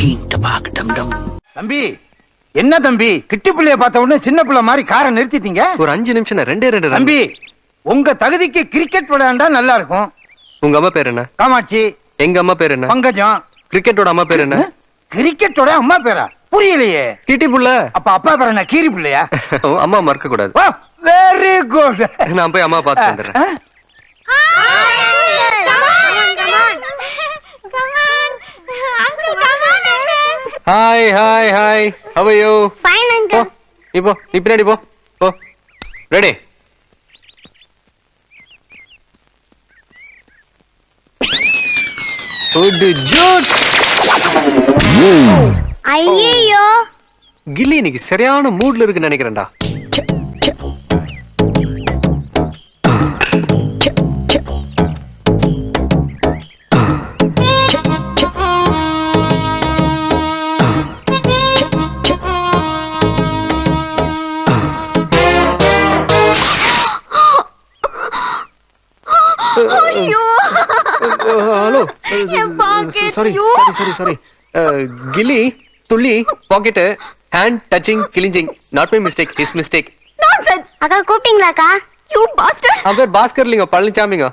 டம் டம் தம்பி என்ன தம்பி? கிட்டி பிள்ளைய பார்த்த உடனே சின்ன பிள்ளை மாதிரி காரை நிறுத்திட்டீங்க? ஒரு அஞ்சு நிமிஷம் ரெண்டே ரெண்டு. தம்பி உங்க தகுதிக்கு கிரிக்கெட் விளையாண்டா நல்லா இருக்கும். உங்க அம்மா பேர் என்ன? காமாட்சி. எங்க அம்மா பேர் என்ன? பங்கஜம். கிரிக்கெட்டோட அம்மா பேர் என்ன? கிரிக்கெட்டோட அம்மா பேரா? புரியலையே. கிட்டி புள்ள. அப்ப அப்பா பேர் என்ன? கீரி பிள்ளையா? அம்மா மறக்க கூடாது. வெரி குட் நான் போய் அம்மா பார்த்து வந்துடுறேன். Hi hi hi how you Fine, போ uncle. நீ போ நீ பின்னாடி போ போ ரெடி குட் ஜூட் ஐயையோ கில்லி இன்னைக்கு சரியான மூட்ல இருக்குன்னு நினைக்கிறேன்டா சாரி சாரி சாரி கில்லி துள்ளி pocket hand touching clinching not my mistake his mistake nonsense அக்கா கூப்பிட்டீங்களாக்கா? யூ பாஸ்டர் அவன் பேர் பாஸ்கர்லிங்க பழனிசாமிங்க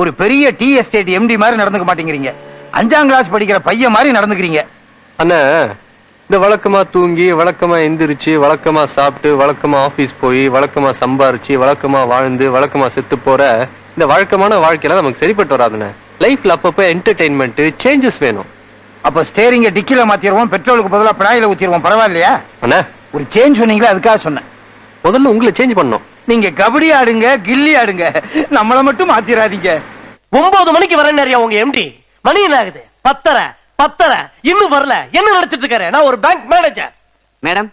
ஒரு பெரிய டீ எஸ்டேட் எம்டி மாதிரி நடந்துக்க மாட்டேங்கிறீங்க. அஞ்சாம் கிளாஸ் படிக்கிற பையன் மாதிரி நடந்துக்கிறீங்க. அண்ணா இந்த வழக்கமா தூங்கி வழக்கமா எந்திரிச்சு வழக்கமா சாப்பிட்டு வழக்கமா ஆபீஸ் போய் வழக்கமா சம்பாரிச்சு வழக்கமா வாழ்ந்து வழக்கமா செத்து போற இந்த வழக்கமான வாழ்க்கையில நமக்கு சரிப்பட்டு வராதுண்ணே. லைஃப்ல அப்பப்போ என்டர்டைன்மெண்ட் சேஞ்சஸ் வேணும். அப்ப ஸ்டேரிங்க டிக்கில மாத்திடுவோம் பெட்ரோலுக்கு பதிலா பிடாயில ஊத்திடுவோம் பரவாயில்லையா? அண்ணா ஒரு சேஞ்ச் சொன்னீங்களா அதுக்காக சொன்னேன். முதல்ல உங்களை சேஞ்ச் பண்ணணும். நீங்க கபடி ஆடுங்க கில்லி ஆடுங்க நம்மள மட்டும் மாத்திராதீங்க. ஒன்பது மணிக்கு வரேன் நிறைய உங்க எம்டி மணி என்ன ஆகுது? பத்தரை பத்தரை. இன்னும் வரல. என்ன நினைச்சிட்டு இருக்காரு? நான் ஒரு bank manager madam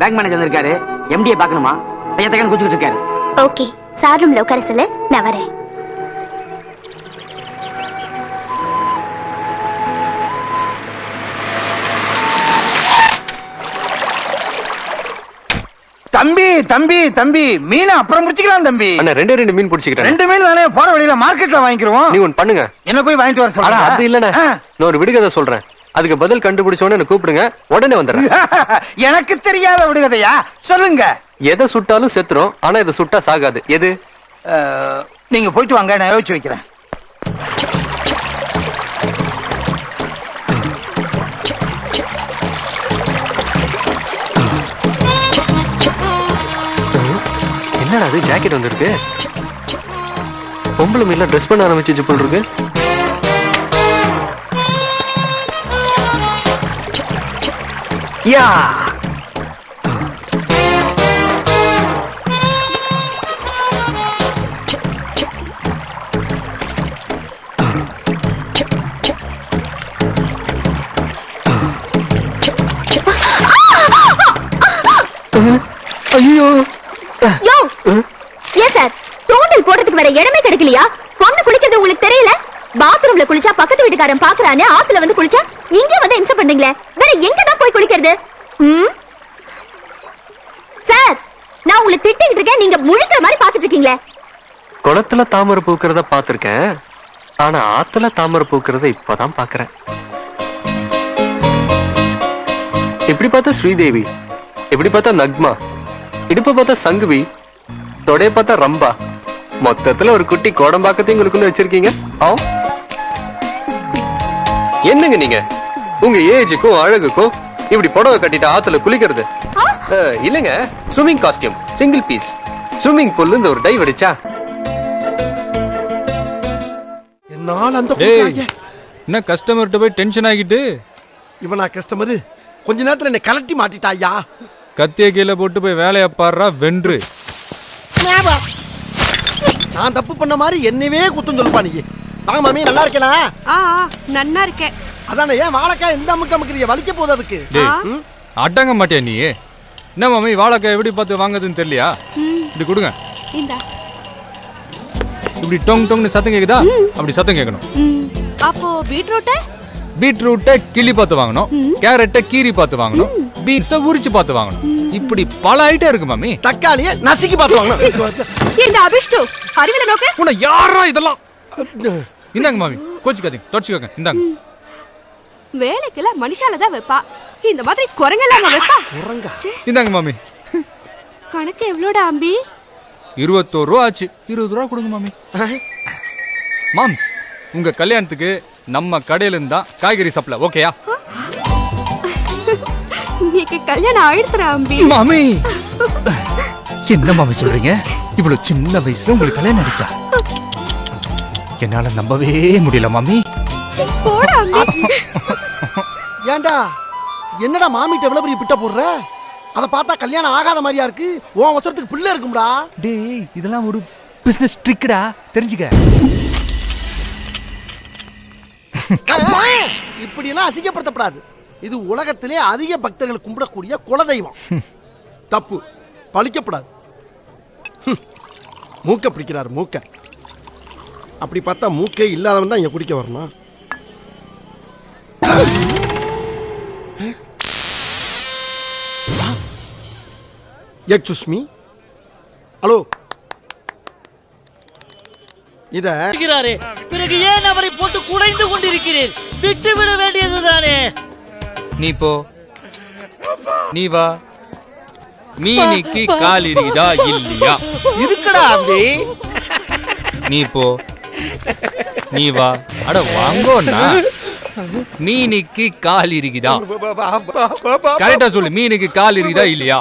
bank manager வந்திருக்காரு. எம்டியை பார்க்கணுமா? ஐயா தகன் குச்சிக்கிட்டு இருக்காரு. ஓகே சார் ரூம்ல உட்கார சொல்லு. நான் வரேன். தம்பி தம்பி தம்பி மீனை அப்புறம் முடிச்சுக்கலாம் தம்பி. அண்ணா ரெண்டே ரெண்டு மீன் பிடிச்சிக்கிறேன். ரெண்டு மீன் தானே போற வழியில மார்க்கெட்ல வாங்கிக்கிறோம் நீ ஒன்னு பண்ணுங்க. என்ன போய் வாங்கிட்டு வர சொல்றேன் அது இல்லண்ணே. நான் ஒரு விடுகதை சொல்றேன். அதுக்கு பதில் கண்டுபிடிச்ச உடனே என்ன கூப்பிடுங்க உடனே வந்துடுறேன். எனக்கு தெரியாத விடுகதையா? சொல்லுங்க. எதை சுட்டாலும் செத்துரும் ஆனா இதை சுட்டா சாகாது. எது? நீங்க போயிட்டு வாங்க நான் யோசிச்சு வைக்கிறேன். என்னடா அது ஜாக்கெட் வந்திருக்கு. பொம்பளை மேல ட்ரெஸ் பண்ண ஆரம்பிச்சு ஜிப்பல் இருக்கு. யா! குளிக்கிறது உங்களுக்கு தெரியல? பாத்ரூம்ல குளிச்சா பக்கத்து வீட்டுக்காரன் பாக்குறானே ஆத்துல வந்து குளிச்சா இங்க வந்து இம்சை பண்றீங்களே? வேற எங்க தான் போய் குளிக்கிறது? ம்? சார் நான் உங்களை திட்டிக்கிட்டு இருக்கேன் நீங்க முழுக்கிற மாதிரி பாத்துட்டு இருக்கீங்களே. குளத்துல தாமரை பூக்கிறத பாத்திருக்கேன் ஆனா ஆத்துல தாமரை பூக்கிறத இப்பதான் பாக்குறேன் இப்படி பார்த்தா ஸ்ரீதேவி இப்படி பார்த்தா நக்மா இடுப்ப பார்த்தா சங்குவி தொடைய பார்த்தா ரம்பா மொத்தத்துல ஒரு குட்டி கோடம்பாக்கத்தையும் உங்களுக்குள்ள வச்சிருக்கீங்க. ஆ? என்னங்க நீங்க? உங்க ஏஜுக்கும் அழகுக்கும் இப்படி புடவை கட்டிட்டு ஆத்துல குளிக்கிறது. இல்லங்க. Swimming costume single piece swimming பூல்ல இருந்து ஒரு டைவ் அடிச்சா என்னால் அந்த என்ன கஸ்டமர்கிட்ட போய் டென்ஷன் ஆகிட்டு? இவனா கஸ்டமரு. கொஞ்ச நேரத்துல என்னை கலட்டி மாட்டிட்டாயா கத்திய கீழே போட்டு போய் வேலையை பாடுறா வென்று. நான் தப்பு பண்ண மாதிரி என்னவே குத்தம் சொல்லுப்பா நீ. வாங்க மாமி நல்லா இருக்கேனா? ஆ நன்னா இருக்கேன். அதானே ஏன் வாழைக்காய் எந்த அமுக்கு அமுக்குறிய வலிக்க போகுது அதுக்கு? அடங்க மாட்டியா நீ? என்ன மாமி வாழைக்காய் எப்படி பார்த்து வாங்குறதுன்னு தெரியலையா? இப்படி கொடுங்க. இந்தா. இப்படி டொங் டொங்னு சத்தம் கேக்குதா? அப்படி சத்தம் கேட்கணும். அப்போ பீட்ரூட்ட? பீட்ரூட்டை கிளி பார்த்து வாங்கணும். கேரட்டை கீரி பார்த்து வாங்கணும். பீன்ஸை உரிச்சு பார்த்து வாங்கணும். இப்படி பல ஐட்டம் இருக்கு மாமி தக்காளிய நசுக்கி பார்த்து வாங்க இந்த அபிஷ்டு அறிவில நோக்கு. உன்னை யாரா இதெல்லாம்? இந்தாங்க மாமி கோச்சுக்காதீங்க தொடச்சுக்கோங்க இந்தாங்க. வேலைக்கெல்லாம் மனுஷால தான் வைப்பா. இந்த மாதிரி குரங்கெல்லாம் வைப்பா. குரங்கா? இந்தாங்க மாமி கணக்கு எவ்வளோடா அம்பி? இருபத்தோரு ரூபா ஆச்சு. இருபது ரூபா கொடுங்க மாமி மாம்ஸ் உங்க கல்யாணத்துக்கு நம்ம கடையில இருந்து தான் காய்கறி சப்ளை ஓகேயா இன்னைக்கு கல்யாணம் ஆயிடுத்துறா அம்பி. மாமி! என்ன மாமி சொல்றீங்க? இவ்வளவு சின்ன வயசுல உங்களுக்கு கல்யாணம் ஆயிடுச்சா? என்னால நம்பவே முடியல மாமி. போடா அம்பி. ஏன்டா என்னடா மாமிட்ட எவ்வளவு பெரிய பிட்ட போடுற? அதை பார்த்தா கல்யாணம் ஆகாத மாதிரியா இருக்கு? உன் அவசரத்துக்கு பிள்ளை இருக்கும்டா. டேய் இதெல்லாம் ஒரு பிசினஸ் ட்ரிக்கடா தெரிஞ்சுக்க. இப்படி எல்லாம் அசிங்கப்படுத்தப்படாது. இது உலகத்திலே அதிக பக்தர்கள் கும்பிடக்கூடிய குலதெய்வம். தப்பு. பழிக்கப்படாது. மூக்க பிடிக்கிறார் மூக்க. அப்படி பார்த்தா மூக்கே இல்லாதவன் தான் இங்க குடிக்க வரணும். Excuse me hello? இத பிறகு ஏன் அவரை போட்டு குடைந்து கொண்டிருக்கிறேன் விட்டு விட வேண்டியதுதானே. நீ போ. நீ வா. மீனிக்கு கால் இருக்குதா இல்லையா? இருக்கடா அம்பி நீ போ. நீ வா. அட வாங்கோண்ணா. மீனுக்கு கால் இருக்குதா கரெக்டா சொல்லு மீனுக்கு கால் இருக்குதா இல்லையா?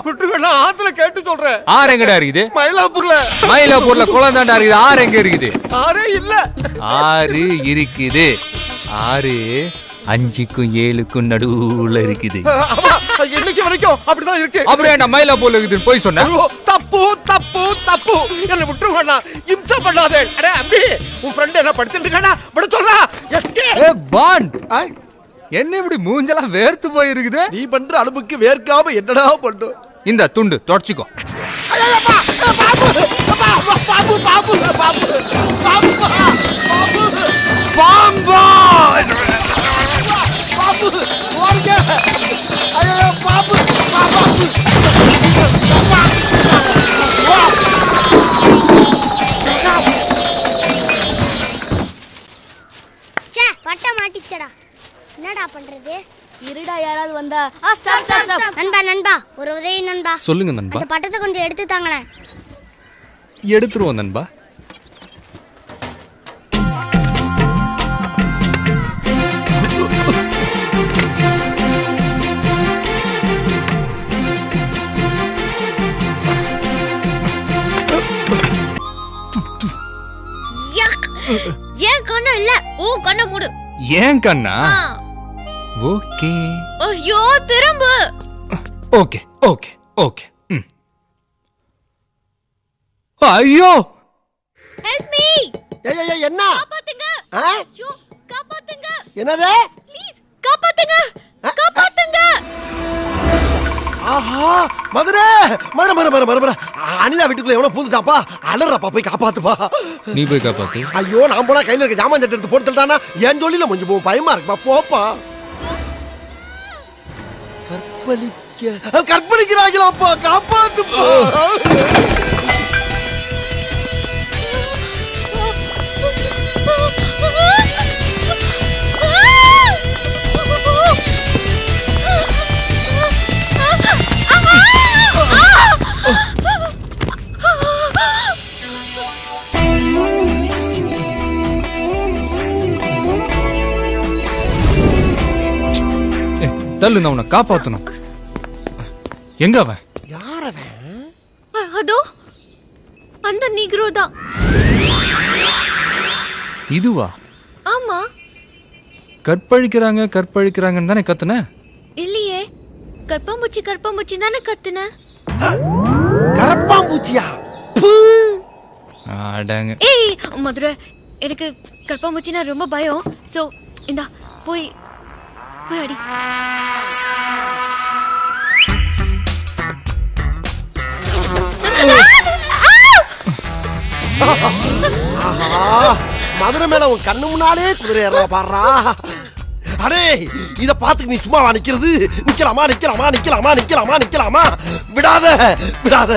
ஆத்துல கேட்டு சொல்றேன். ஆறு எங்கடா இருக்குது? மயிலாப்பூர்ல. மயிலாப்பூர்ல குளந்தாண்டா இருக்குது. ஆறு எங்க இருக்குது? ஆரே இல்ல. ஆறு இருக்குது. ஆறு அஞ்சுக்கும் ஏழுக்கும் நடுவுல இருக்குது. இன்னைக்கு வரைக்கும் அப்படிதான் இருக்கு. அப்புறம் ஏன்டா மயிலாப்பூர்ல இருக்குதுன்னு போய் சொன்ன ஐயோ, தப்பு தப்பு தப்பு. என்ன விட்டுருவாண்ணா இம்சை பண்ணாதே. அடே அம்பி உன் ஃப்ரெண்ட் என்ன படிச்சுட்டு இருக்கானா? விட சொல்றா. எஸ்கே ஏ பாண்ட் என்ன இப்படி மூஞ்செல்லாம் வேர்த்து போயிருக்குது? நீ பண்ற அளவுக்கு வேர்க்காம என்னடா பண்ணும்? இந்த துண்டு தொடச்சிக்கோ. பாம்பா பாபு ச்சே பட்டை மாட்டிச்சடா. என்னடா பண்றது? இருடா யாராவது வந்தா. ஆ ஸ்டாப் ஸ்டாப் ஸ்டாப் நண்பா நண்பா ஒரு உதவி நண்பா. சொல்லுங்க நண்பா. அந்த பட்டத்தை கொஞ்சம் எடுத்து தாங்களேன். எடுத்துருவோம் நண்பா. ஏன் கண்ணு இல்ல? ஓ கண்ணை மூடு. ஏன் கண்ணா? ஓகே. ஐயோ திரும்பு. Okay okay okay. ஐயோ! ஹெல்ப் மீ ஏய் ஏய், ஏய் என்ன? காப்பாத்துங்க. ஆ? ஐயோ காப்பாத்துங்க. என்னது? ப்ளீஸ் காப்பாத்துங்க. காப்பாத்துங்க. ஆஹா மதுரை! மதுரை மதுரை மதுரை மதுரை அனிதா வீட்டுக்குள்ள எவனோ பூந்துட்டாப்பா? அலறப்பா போய் காப்பாத்துப்பா. நீ போய் காப்பாத்து. ஐயோ நான் போனா கையில இருக்க ஜாமான் தட்டு எடுத்து போட்டு தள்ளிட்டானா? என் தொழில கொஞ்சம் போ பயமா இருக்குப்பா போப்பா. கற்பழிக்க. அஹ், கற்பழிக்கிறாங்களாப்பா காப்பாத்துப்பா. தள்ளு நான் உன்னை காப்பாத்தணும். எங்க அவன்? அதோ அந்த நீக்ரோ தான். இதுவா? ஆமா. கற்பழிக்கிறாங்க கற்பழிக்கிறாங்கன்னு தானே கத்துன? இல்லையே கற்பம்பூச்சி கற்பம்பூச்சி தானே கத்துன? கரப்பாம்பூச்சியா பு. அடங்க. ஏய் மதுரை எனக்கு கற்பம்பூச்சினா ரொம்ப பயம். சோ இந்தா போய் போய் அடி. மதுரை மேல உன் கண்ணு முன்னாலே குதிரை ஏறா பாடுறா. அடே இத பாத்துக்கு நீ சும்மாவா நிக்கிறது? நிக்கலாமா நிக்கலாமா நிக்கலாமா நிக்கலாமா நிக்கலாமா? விடாத விடாத.